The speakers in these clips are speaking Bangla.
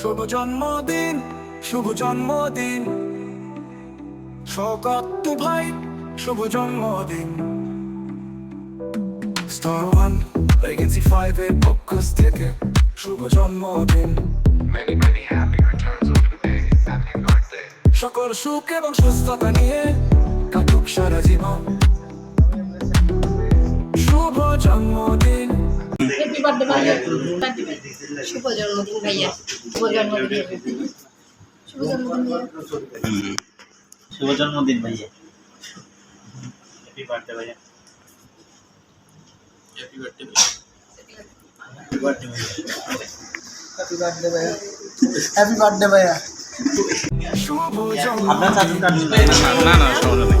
শুভ জন্মদিন শুভ জন্মদিন শকত ভাই শুভ জন্মদিন স্টার ওয়ান ভ্যাকেন্সি ফাইভের পক্ষ থেকে শুভ জন্মদিন Many, many happy returns of the day. Happy birthday. সকল সুখ এবং সুস্থতা নিয়ে কাটুক সারা জীবন শুভ জন্মদিন হ্যাপি বার্থডে ভাইয়া শুভ জন্মদিন ভাইয়া শুভ জন্মদিন শুভ জন্মদিন ভাইয়া শুভ জন্মদিন ভাইয়া হ্যাপি বার্থডে ভাইয়া হ্যাপি বার্থডে হ্যাপি বার্থডে ভাইয়া হ্যাপি বার্থডে ভাইয়া শুভ আপনার চাচুর কাটুন না না সমস্যা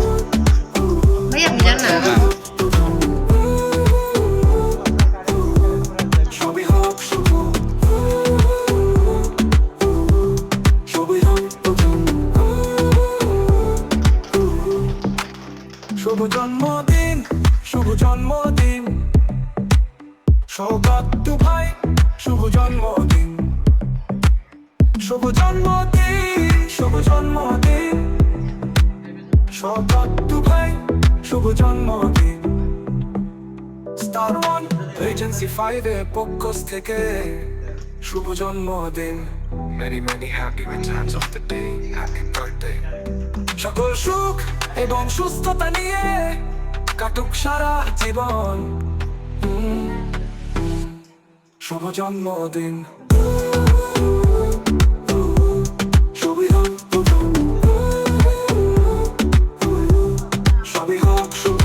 শুভ জন্মদিন শুভ জন্মদিন। সৌগত ভাই শুভ জন্মদিন। শুভ জন্মদিন শুভ জন্মদিন। সৌগত ভাই শুভ জন্মদিন। স্টার ওয়ান এজেন্সি ফাইভের পক্ষ থেকে শুভ জন্মদিন। Many, many happy returns of the day. Happy birthday. সকল সুখ এবং সুস্থতা নিয়ে কাটুক সারা জীবন। শুভ। জন্মদিন সবই হোক শুভ।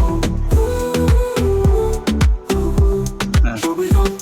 সবই হোক